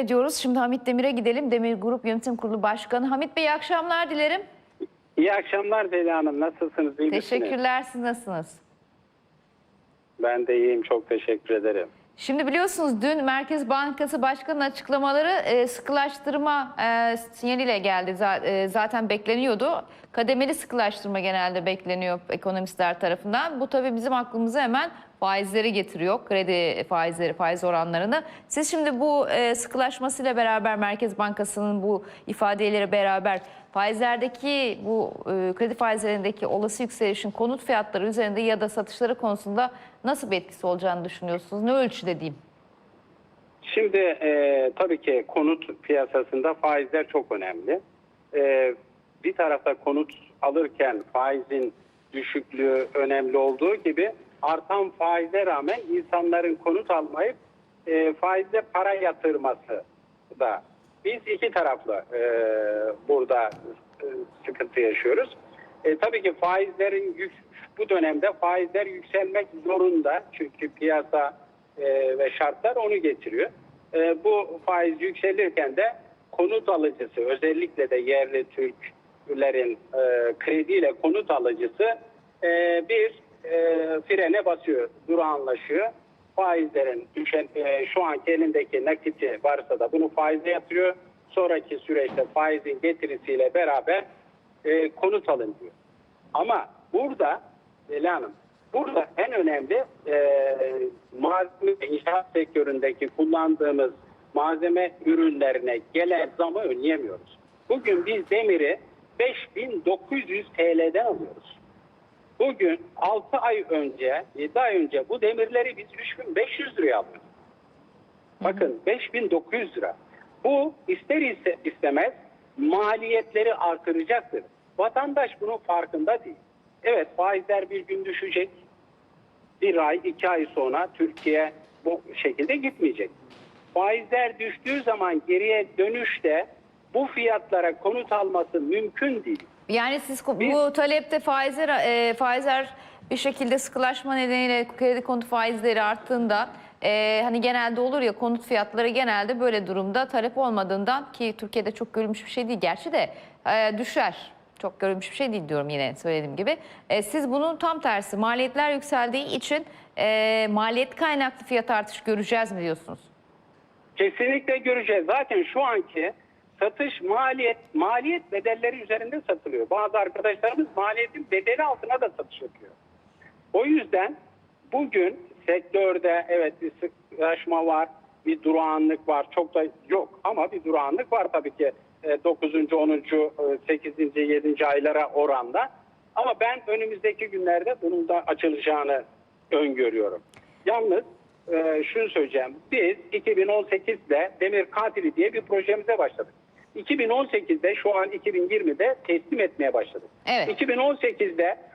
ediyoruz. Şimdi Hamit Demir'e gidelim. Demir Grup Yönetim Kurulu Başkanı. Hamit Bey iyi akşamlar dilerim. İyi akşamlar Zeliha Hanım. Nasılsınız? İyi misiniz? Teşekkürler. Siz nasılsınız? Ben de iyiyim. Çok teşekkür ederim. Şimdi biliyorsunuz dün Merkez Bankası Başkanı'nın açıklamaları e, sıkılaştırma e, sinyaliyle geldi. Z- e, zaten bekleniyordu. Kademeli sıkılaştırma genelde bekleniyor ekonomistler tarafından. Bu tabii bizim aklımıza hemen faizleri getiriyor. Kredi faizleri, faiz oranlarını. Siz şimdi bu e, sıkılaşmasıyla beraber Merkez Bankası'nın bu ifadeleri beraber faizlerdeki bu e, kredi faizlerindeki olası yükselişin konut fiyatları üzerinde ya da satışları konusunda nasıl bir etkisi olacağını düşünüyorsunuz? Ne ölçüde diyeyim? Şimdi e, tabii ki konut piyasasında faizler çok önemli. E, bir tarafta konut alırken faizin düşüklüğü önemli olduğu gibi artan faize rağmen insanların konut almayıp e, faizle para yatırması da biz iki taraflı e, burada e, sıkıntı yaşıyoruz. E, tabii ki faizlerin yük, bu dönemde faizler yükselmek zorunda çünkü piyasa e, ve şartlar onu getiriyor. E, bu faiz yükselirken de konut alıcısı özellikle de yerli Türklerin e, krediyle konut alıcısı e, bir e, frene basıyor, durağanlaşıyor. Faizlerin düşen e, şu anki elindeki nakiti varsa da bunu faize yatırıyor. Sonraki süreçte faizin getirisiyle beraber e, konut alın diyor. Ama burada Leyla Hanım, burada en önemli e, malzeme inşaat sektöründeki kullandığımız malzeme ürünlerine gelen zamı önleyemiyoruz. Bugün biz demiri 5900 TL'den alıyoruz. Bugün 6 ay önce, 7 ay önce bu demirleri biz 3500 liraya alıyoruz. Bakın 5900 lira. Bu ister istemez maliyetleri artıracaktır. Vatandaş bunun farkında değil. Evet faizler bir gün düşecek. Bir ay, iki ay sonra Türkiye bu şekilde gitmeyecek. Faizler düştüğü zaman geriye dönüşte bu fiyatlara konut alması mümkün değil. Yani siz Biz- bu talepte faizler e, faizler bir şekilde sıkılaşma nedeniyle kredi konut faizleri arttığında e, hani genelde olur ya konut fiyatları genelde böyle durumda talep olmadığından ki Türkiye'de çok görülmüş bir şey değil gerçi de e, düşer. Çok görülmüş bir şey değil diyorum yine söylediğim gibi. E, siz bunun tam tersi maliyetler yükseldiği için e, maliyet kaynaklı fiyat artışı göreceğiz mi diyorsunuz? Kesinlikle göreceğiz. Zaten şu anki satış maliyet maliyet bedelleri üzerinde satılıyor. Bazı arkadaşlarımız maliyetin bedeli altına da satış yapıyor. O yüzden bugün sektörde evet bir sıklaşma var, bir durağanlık var. Çok da yok ama bir durağanlık var tabii ki e, 9. 10. 8. 7. aylara oranda. Ama ben önümüzdeki günlerde bunun da açılacağını öngörüyorum. Yalnız e, şunu söyleyeceğim. Biz 2018'de Demir Katili diye bir projemize başladık. 2018'de şu an 2020'de teslim etmeye başladık. Evet. 2018'de a-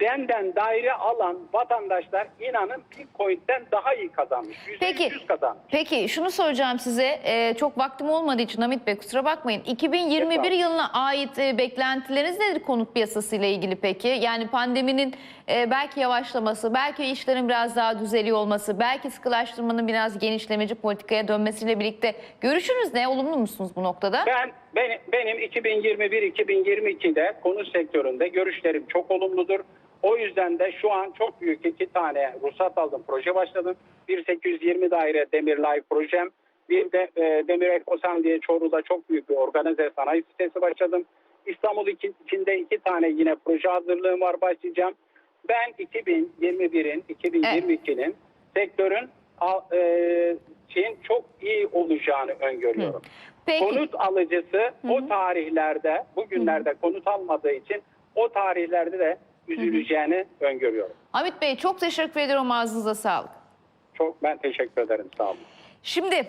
benden daire alan vatandaşlar inanın Bitcoin'den daha iyi kazanmış. %300 Peki, kazanmış. peki şunu soracağım size. Ee, çok vaktim olmadığı için Hamit Bey kusura bakmayın. 2021 Estağfurullah. yılına ait e, beklentileriniz nedir konut piyasası ile ilgili peki? Yani pandeminin e, belki yavaşlaması, belki işlerin biraz daha düzeliyor olması, belki sıkılaştırmanın biraz genişlemeci politikaya dönmesiyle birlikte görüşünüz ne? Olumlu musunuz bu noktada? Ben benim, benim 2021-2022'de konut sektöründe görüşlerim çok olumludur. O yüzden de şu an çok büyük iki tane ruhsat aldım, proje başladım. Bir 820 daire Demir Life projem. Bir de e, Demir Ekosan diye Çorlu'da çok büyük bir organize sanayi sitesi başladım. İstanbul içinde iki tane yine proje hazırlığım var başlayacağım. Ben 2021'in, 2022'nin sektörün al- e, şeyin çok iyi olacağını öngörüyorum. Peki. Konut alıcısı o tarihlerde, bugünlerde konut almadığı için o tarihlerde de üzüleceğini öngörüyorum. Hamit Bey çok teşekkür ediyorum ağzınıza sağlık. Çok ben teşekkür ederim. Sağ olun. Şimdi